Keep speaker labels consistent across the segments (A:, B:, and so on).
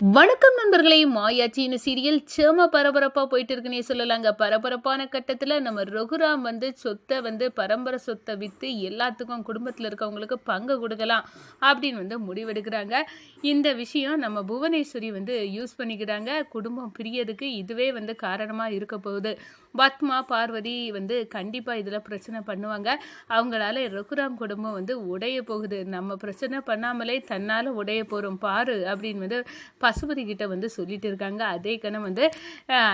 A: வணக்கம் நண்பர்களே மாயாச்சின்னு சீரியல் சேம பரபரப்பாக போயிட்டு இருக்குன்னே சொல்லலாங்க. பரபரப்பான கட்டத்தில் நம்ம ரகுராம் வந்து சொத்தை வந்து பரம்பரை சொத்தை விற்று எல்லாத்துக்கும் குடும்பத்தில் இருக்கவங்களுக்கு பங்கு கொடுக்கலாம் அப்படின்னு வந்து முடிவெடுக்கிறாங்க. இந்த விஷயம் நம்ம புவனேஸ்வரி வந்து யூஸ் பண்ணிக்கிறாங்க. குடும்பம் பிரியதுக்கு இதுவே வந்து காரணமாக இருக்க போகுது. பத்மா பார்வதி வந்து கண்டிப்பாக இதில் பிரச்சனை பண்ணுவாங்க. அவங்களால ரகுராம் குடும்பம் வந்து உடைய போகுது. நம்ம பிரச்சனை பண்ணாமலே தன்னால் உடைய போகிறோம் பாரு அப்படின்னு வந்து பசுபதி கிட்ட வந்து சொல்லிட்டு இருக்காங்க. அதே கணம் வந்து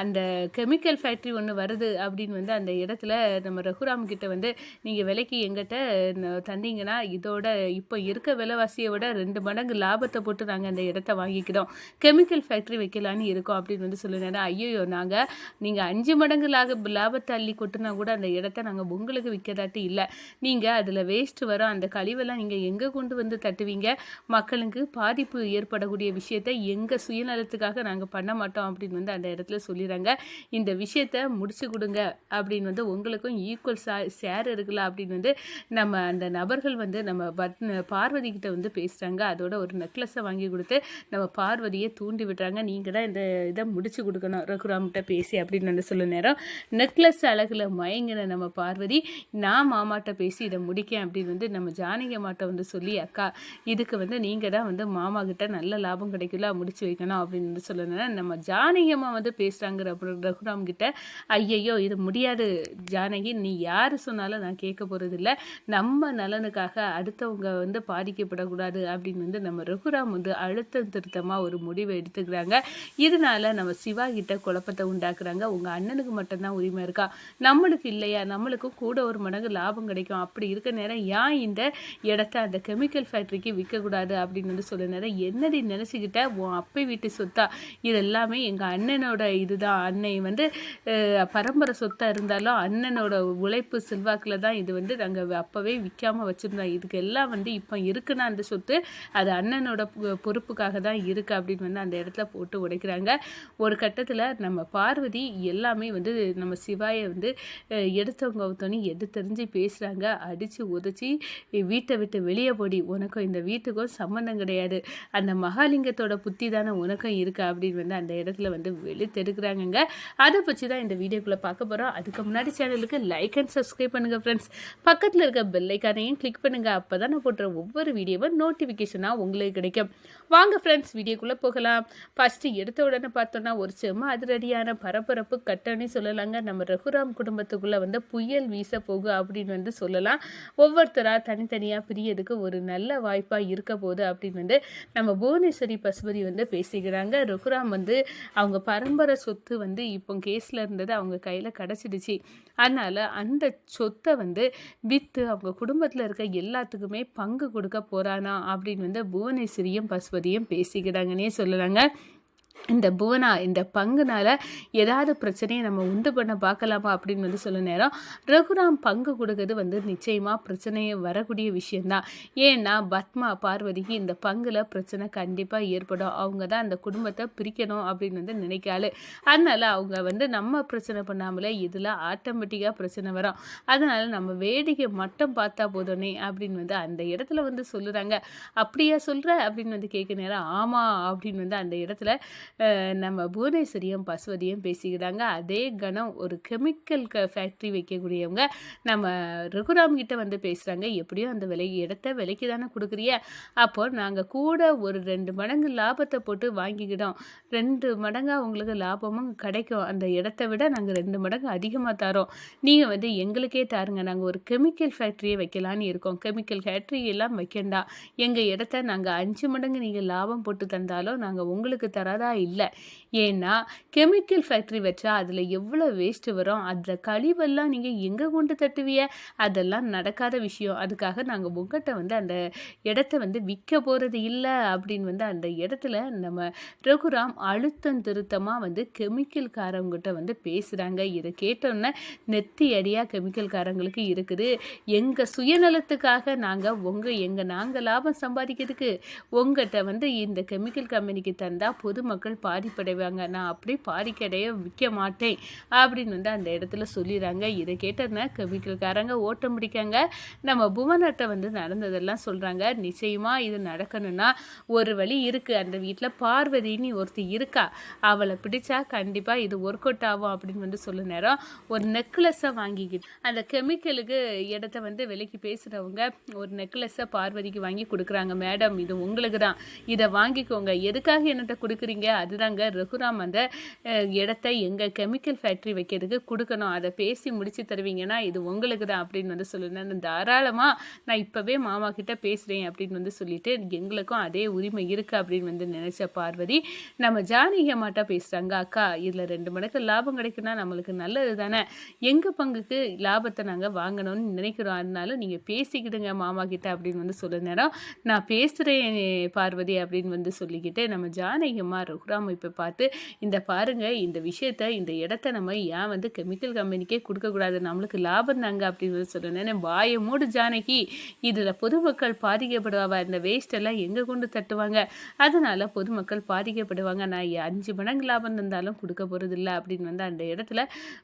A: அந்த கெமிக்கல் ஃபேக்ட்ரி ஒன்று வருது அப்படின்னு வந்து அந்த இடத்துல நம்ம ரகுராம் கிட்ட வந்து நீங்கள் விலைக்கு எங்கிட்ட தந்தீங்கன்னா இதோட இப்போ இருக்க விலைவாசியை விட ரெண்டு மடங்கு லாபத்தை போட்டு நாங்கள் அந்த இடத்த வாங்கிக்கிறோம். கெமிக்கல் ஃபேக்ட்ரி வைக்கலான்னு இருக்கோம் அப்படின்னு வந்து சொல்லுங்க ஐயோ நாங்கள் நீங்கள் அஞ்சு மடங்கு லாக லாபத்தை அள்ளி கொட்டினா கூட அந்த இடத்த நாங்கள் உங்களுக்கு விற்கதாட்டி இல்லை. நீங்கள் அதில் வேஸ்ட் வரும். அந்த கழிவெல்லாம் நீங்கள் எங்கே கொண்டு வந்து தட்டுவீங்க? மக்களுக்கு பாதிப்பு ஏற்படக்கூடிய விஷயத்தை எங் எங்கள் சுயநலத்துக்காக நாங்கள் பண்ண மாட்டோம் அப்படின்னு வந்து அந்த இடத்துல சொல்லிடுறாங்க இந்த விஷயத்த முடிச்சு கொடுங்க அப்படின்னு வந்து உங்களுக்கும் ஈக்குவல் ஷேர் இருக்குல்ல அப்படின்னு வந்து நம்ம அந்த நபர்கள் வந்து நம்ம பத் பார்வதி கிட்ட வந்து பேசுகிறாங்க அதோட ஒரு நெக்லஸை வாங்கி கொடுத்து நம்ம பார்வதியை தூண்டி விடுறாங்க நீங்கள் தான் இந்த இதை முடிச்சு கொடுக்கணும். ரகுராம்கிட்ட பேசி அப்படின்னு வந்து சொல்ல நேரம் நெக்லஸ் அழகில் மயங்கின நம்ம பார்வதி நான் மாமாட்ட பேசி இதை முடிக்கேன் அப்படின்னு வந்து நம்ம ஜானகி மாட்ட வந்து சொல்லி அக்கா இதுக்கு வந்து நீங்கள் தான் வந்து மாமா கிட்ட நல்ல லாபம் கிடைக்கல முடிச்சு வைக்கணும் அப்படின்னு வந்து நம்ம ஜானகியம்மா வந்து பேசுகிறாங்கிற ரகுராம் கிட்ட ஐயையோ இது முடியாது. ஜானகி நீ யார் சொன்னாலும் நான் கேட்க போகிறதில்ல நம்ம நலனுக்காக அடுத்தவங்க வந்து பாதிக்கப்படக்கூடாது. அப்படின்னு வந்து நம்ம ரகுராம் வந்து அழுத்தம் திருத்தமாக ஒரு முடிவை எடுத்துக்கிறாங்க. இதனால நம்ம சிவா கிட்ட குழப்பத்தை உண்டாக்குறாங்க. உங்கள் அண்ணனுக்கு மட்டும்தான் உரிமை இருக்கா? நம்மளுக்கு இல்லையா? நம்மளுக்கு கூட ஒரு மடங்கு லாபம் கிடைக்கும். அப்படி இருக்க நேரம் ஏன் இந்த இடத்த அந்த கெமிக்கல் ஃபேக்ட்ரிக்கு விற்கக்கூடாது அப்படின்னு வந்து சொல்ல நேரம் என்னடி நினச்சிக்கிட்ட? உன் அப்பை வீட்டு சொத்தா. இது எல்லாமே எங்கள் அண்ணனோட இதுதான். அன்னை வந்து பரம்பரை சொத்தாக இருந்தாலும் அண்ணனோட உழைப்பு செல்வாக்கில் தான் இது வந்து நாங்கள் அப்போவே விற்காம வச்சுருந்தோம். இதுக்கு எல்லாம் வந்து இப்போ இருக்குன்னா அந்த சொத்து அது அண்ணனோட பொ- பொறுப்புக்காக தான் இருக்குது அப்படின்னு வந்து அந்த இடத்துல போட்டு உடைக்கிறாங்க. ஒரு கட்டத்தில் நம்ம பார்வதி எல்லாமே வந்து நம்ம சிவாயை வந்து எடுத்தவங்க ஒருத்தவனி எது தெரிஞ்சு பேசுகிறாங்க அடித்து உதச்சி வீட்டை விட்டு வெளியே போடி. உனக்கும் இந்த வீட்டுக்கும் சம்மந்தம் கிடையாது. அந்த மகாலிங்கத்தோட புத்தி தானே உனக்கும் இருக்கு அப்படின்னு வந்து அந்த இடத்துல வந்து வெளுத்தெடுக்கிறாங்கங்க அதை பற்றி தான் இந்த வீடியோக்குள்ளே பார்க்க போகிறோம் அதுக்கு முன்னாடி சேனலுக்கு லைக் அண்ட் சப்ஸ்கிரைப் பண்ணுங்கள் ஃப்ரெண்ட்ஸ் பக்கத்தில் இருக்க பெல்லைக்கானையும் கிளிக் பண்ணுங்கள் அப்போ தான் நான் போடுற ஒவ்வொரு வீடியோவும் நோட்டிஃபிகேஷனாக உங்களுக்கு கிடைக்கும். வாங்க ஃப்ரெண்ட்ஸ் வீடியோக்குள்ளே போகலாம். ஃபஸ்ட்டு எடுத்த உடனே பார்த்தோன்னா ஒரு செம்ம அதிரடியான பரபரப்பு கட்டணி சொல்லலாங்க. நம்ம ரகுராம் குடும்பத்துக்குள்ளே வந்து புயல் வீச போகு அப்படின்னு வந்து சொல்லலாம். ஒவ்வொருத்தராக தனித்தனியாக பிரியதுக்கு ஒரு நல்ல வாய்ப்பாக இருக்க போகுது அப்படின்னு வந்து நம்ம புவனேஸ்வரி பசுபதி வந்து பேசிக்கிறாங்க. ரகுராம் வந்து அவங்க பரம்பரை சொத்து வந்து இப்போ கேஸில் இருந்தது அவங்க கையில் கிடச்சிடுச்சு. அதனால் அந்த சொத்தை வந்து விற்று அவங்க குடும்பத்தில் இருக்க எல்லாத்துக்குமே பங்கு கொடுக்க போகிறானா அப்படின்னு வந்து புவனேஸ்வரியும் பசுபதியும் பேசிக்கிறாங்கன்னே சொல்லலாங்க. இந்த புவனா இந்த பங்குனால் ஏதாவது பிரச்சனையை நம்ம உண்டு பண்ண பார்க்கலாமா அப்படின்னு வந்து சொல்ல நேரம் ரகுராம் பங்கு கொடுக்கறது வந்து நிச்சயமாக பிரச்சனையை வரக்கூடிய விஷயந்தான் ஏன்னா பத்மா பார்வதிக்கு இந்த பங்கில் பிரச்சனை கண்டிப்பாக ஏற்படும். அவங்க தான் அந்த குடும்பத்தை பிரிக்கணும் அப்படின்னு வந்து நினைக்காளு. அதனால் அவங்க வந்து நம்ம பிரச்சனை பண்ணாமலே இதில் ஆட்டோமேட்டிக்காக பிரச்சனை வரும். அதனால் நம்ம வேடிக்கை மட்டும் பார்த்தா போதுனே அப்படின்னு வந்து அந்த இடத்துல வந்து சொல்லுறாங்க. அப்படியா சொல்கிற அப்படின்னு வந்து கேட்க நேரம் ஆமாம் அப்படின்னு வந்து அந்த இடத்துல நம்ம புவனேஸ்வரியும் பசுவதியும் பேசிக்கிறாங்க அதே கணம் ஒரு கெமிக்கல் க ஃபேக்ட்ரி வைக்கக்கூடியவங்க நம்ம ரகுராம் கிட்ட வந்து பேசுகிறாங்க எப்படியும் அந்த விலை இடத்த விலைக்கு தானே கொடுக்குறிய அப்போ நாங்கள் கூட ஒரு ரெண்டு மடங்கு லாபத்தை போட்டு வாங்கிக்கிட்டோம். ரெண்டு மடங்காக உங்களுக்கு லாபமும் கிடைக்கும். அந்த இடத்த விட நாங்கள் ரெண்டு மடங்கு அதிகமாக தரோம். நீங்கள் வந்து எங்களுக்கே தாருங்க. நாங்கள் ஒரு கெமிக்கல் ஃபேக்ட்ரியை வைக்கலான்னு இருக்கோம். கெமிக்கல் ஃபேக்ட்ரி எல்லாம் வைக்கண்டா. எங்கள் இடத்த நாங்கள் அஞ்சு மடங்கு நீங்கள் லாபம் போட்டு தந்தாலும் நாங்கள் உங்களுக்கு தராதா இல்லை. ஏன்னா கெமிக்கல் ஃபேக்ட்ரி வச்சா அதில் எவ்வளோ வேஸ்ட்டு வரும் அதில் கழிவெல்லாம் நீங்கள் எங்கே கொண்டு தட்டுவிய அதெல்லாம் நடக்காத விஷயம். அதுக்காக நாங்கள் உங்கள்கிட்ட வந்து அந்த இடத்த வந்து விற்க போகிறது இல்லை அப்படின்னு வந்து அந்த இடத்துல நம்ம ரகுராம் அழுத்தம் திருத்தமாக வந்து கெமிக்கல்காரவங்ககிட்ட வந்து பேசுகிறாங்க இதை கேட்டோன்னே நெத்தி அடியாக கெமிக்கல்காரங்களுக்கு இருக்குது. எங்கள் சுயநலத்துக்காக நாங்கள் உங்கள் எங்கள் நாங்கள் லாபம் சம்பாதிக்கிறதுக்கு உங்கள்கிட்ட வந்து இந்த கெமிக்கல் கம்பெனிக்கு தந்தால் பொதுமக்கள் பொதுமக்கள் பாதிப்படைவாங்க நான் அப்படி பாதிக்கடைய விற்க மாட்டேன் அப்படின்னு வந்து அந்த இடத்துல சொல்லிடுறாங்க. இதை கேட்டதுனா கெமிக்கல்காரங்க ஓட்டம் பிடிக்காங்க. நம்ம புவனத்தை வந்து நடந்ததெல்லாம் சொல்கிறாங்க நிச்சயமாக இது நடக்கணும்னா ஒரு வழி இருக்குது அந்த வீட்டில் பார்வதின்னு ஒருத்தி இருக்கா. அவளை பிடிச்சா கண்டிப்பாக இது ஒர்க் அவுட் ஆகும் அப்படின்னு வந்து சொல்ல நேரம் ஒரு நெக்லஸை வாங்கிக்கிட்டு அந்த கெமிக்கலுக்கு இடத்த வந்து விலைக்கு பேசுகிறவங்க ஒரு நெக்லஸை பார்வதிக்கு வாங்கி கொடுக்குறாங்க. மேடம் இது உங்களுக்கு தான் இதை வாங்கிக்கோங்க. எதுக்காக என்னட்ட கொடுக்குறீங்க? அதுதாங்க ரகுராம் அந்த இடத்த எங்கள் கெமிக்கல் ஃபேக்ட்ரி வைக்கிறதுக்கு கொடுக்கணும். அதை பேசி முடிச்சு தருவீங்கன்னா இது உங்களுக்கு தான் அப்படின்னு வந்து சொல்லுங்க. தாராளமாக நான் இப்போவே மாமா கிட்ட பேசுகிறேன் அப்படின்னு வந்து சொல்லிட்டு எங்களுக்கும் அதே உரிமை இருக்குது அப்படின்னு வந்து நினச்ச பார்வதி நம்ம ஜானகி அம்மாட்டா பேசுகிறாங்க அக்கா இதில் ரெண்டு மடங்கு லாபம் கிடைக்குன்னா நம்மளுக்கு நல்லது தானே? எங்கள் பங்குக்கு லாபத்தை நாங்கள் வாங்கணும்னு நினைக்கிறோம். அதனால நீங்கள் பேசிக்கிடுங்க மாமா கிட்ட அப்படின்னு வந்து சொல்ல நேரம் நான் பேசுகிறேன் பார்வதி அப்படின்னு வந்து சொல்லிக்கிட்டு நம்ம ஜானகி அம்மா ரகுராம் இப்போ பார்த்து இந்த பாருங்க இந்த விஷயத்த இந்த இடத்த நம்ம ஏன் வந்து கெமிக்கல் கம்பெனிக்கே கொடுக்கக்கூடாது நம்மளுக்கு லாபம் தாங்க அப்படின்னு வந்து சொல்லுனேன் வாயை மூடு ஜானகி. இதில் பொதுமக்கள் பாதிக்கப்படுவாவா இந்த வேஸ்ட் எல்லாம் எங்கே கொண்டு தட்டுவாங்க? அதனால பொதுமக்கள் பாதிக்கப்படுவாங்க. நான் அஞ்சு மடங்கு லாபம் தந்தாலும் கொடுக்க போகிறது இல்லை அப்படின்னு வந்து அந்த இடத்துல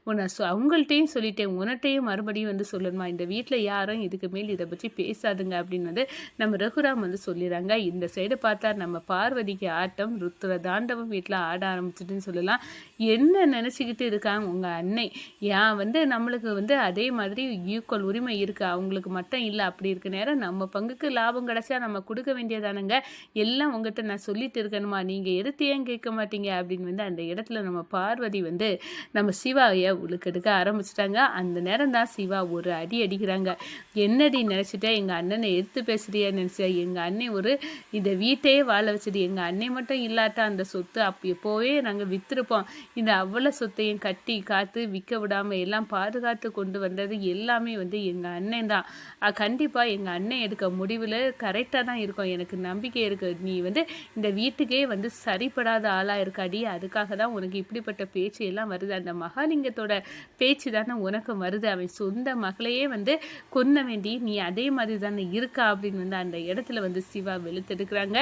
A: உன்னை அவங்கள்ட்டையும் சொல்லிட்டேன். உன்கிட்டையும் மறுபடியும் வந்து சொல்லணுமா? இந்த வீட்டில் யாரும் இதுக்கு மேல் இதை பற்றி பேசாதுங்க அப்படின்னு வந்து நம்ம ரகுராம் வந்து சொல்லிடுறாங்க. இந்த சைடு பார்த்தா நம்ம பார்வதிக்கு ஆட்டம் ருத்ர தாண்டவம் வீட்டில் ஆட ஆரம்பிச்சிட்டுன்னு சொல்லலாம். என்ன நினச்சிக்கிட்டு இருக்காங்க உங்கள் அன்னை? ஏன் வந்து நம்மளுக்கு வந்து அதே மாதிரி ஈக்குவல் உரிமை இருக்குது அவங்களுக்கு மட்டும் இல்லை அப்படி இருக்க நேரம் நம்ம பங்குக்கு லாபம் கிடைச்சா நம்ம கொடுக்க வேண்டியதானுங்க? எல்லாம் உங்ககிட்ட நான் சொல்லிட்டு இருக்கணுமா? நீங்கள் எடுத்து ஏன் கேட்க மாட்டீங்க? அப்படின்னு வந்து அந்த இடத்துல நம்ம பார்வதி வந்து நம்ம சிவாவை உழுக்கெடுக்க ஆரம்பிச்சிட்டாங்க. அந்த நேரம் தான் சிவா ஒரு அடி அடிக்கிறாங்க. என்னடி நினச்சிட்டா? எங்கள் அண்ணனை எடுத்து பேசுறியா நினச்சா எங்கள் அண்ணன் ஒரு இந்த வீட்டையே வாழ வச்சது. எங்கள் அண்ணன் மட்டும் இல்லாட்டா அந்த சொத்து அப்போ போய் நாங்கள் விற்றுருப்போம் இந்த அவ்வளோ சொத்தையும் கட்டி காத்து விற்க விடாமல் எல்லாம் பாதுகாத்து கொண்டு வந்தது எல்லாமே வந்து எங்கள் அண்ணன் தான். கண்டிப்பாக எங்கள் அண்ணன் எடுக்க முடிவில் கரெக்டாக தான் இருக்கும். எனக்கு நம்பிக்கை இருக்குது நீ வந்து இந்த வீட்டுக்கே வந்து சரிப்படாத ஆளாக இருக்காடி. அதுக்காக தான் உனக்கு இப்படிப்பட்ட பேச்சு எல்லாம் வருது. அந்த மகாலிங்கத்தோட பேச்சு தானே உனக்கு வருது. அவன் சொந்த மகளையே வந்து கொன்ன வேண்டி நீ அதே மாதிரி தானே இருக்கா அப்படின்னு வந்து அந்த இடத்துல வந்து சிவா வெளுத்தெடுக்கிறாங்க.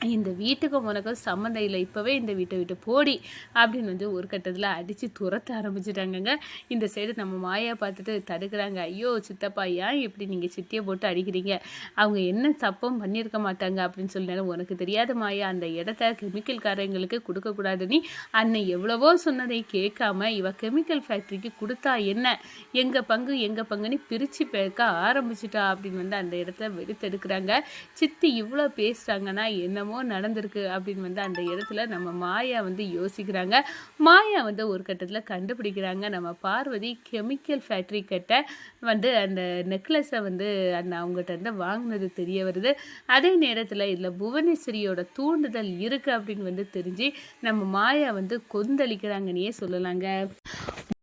A: இந்த வீட்டுக்கு உனக்கு சம்மந்தம் இல்லை. இப்போவே இந்த வீட்டை விட்டு போடி. அப்படின்னு வந்து ஒரு கட்டத்தில் அடித்து துரத்த ஆரம்பிச்சிட்டாங்கங்க. இந்த சைடு நம்ம மாயா பார்த்துட்டு தடுக்கிறாங்க. ஐயோ சித்தப்பா ஏன் இப்படி நீங்கள் சித்தியை போட்டு அடிக்கிறீங்க? அவங்க என்ன தப்பும் பண்ணியிருக்க மாட்டாங்க அப்படின்னு சொல்லினாலும் உனக்கு தெரியாத மாயா. அந்த இடத்த கெமிக்கல்காரங்களுக்கு கொடுக்கக்கூடாது நீ அன்னை எவ்வளவோ சொன்னதை கேட்காம இவ கெமிக்கல் ஃபேக்ட்ரிக்கு கொடுத்தா என்ன? எங்கள் பங்கு எங்கள் பங்குன்னு பிரித்து பேக்க ஆரம்பிச்சிட்டா. அப்படின்னு வந்து அந்த இடத்துல வெடித்தெடுக்கிறாங்க சித்தி இவ்வளோ பேசுகிறாங்கன்னா என்ன என்னமோ நடந்திருக்கு அப்படின்னு வந்து அந்த இடத்துல நம்ம மாயா வந்து யோசிக்கிறாங்க. மாயா வந்து ஒரு கட்டத்தில் கண்டுபிடிக்கிறாங்க. நம்ம பார்வதி கெமிக்கல் ஃபேக்ட்ரி கிட்ட வந்து அந்த நெக்லஸை வந்து அந்த அவங்ககிட்ட இருந்து வாங்கினது தெரிய வருது. அதே நேரத்தில் இதில் புவனேஸ்வரியோட தூண்டுதல் இருக்குது அப்படின்னு வந்து தெரிஞ்சு நம்ம மாயா வந்து கொந்தளிக்கிறாங்கன்னே சொல்லலாங்க.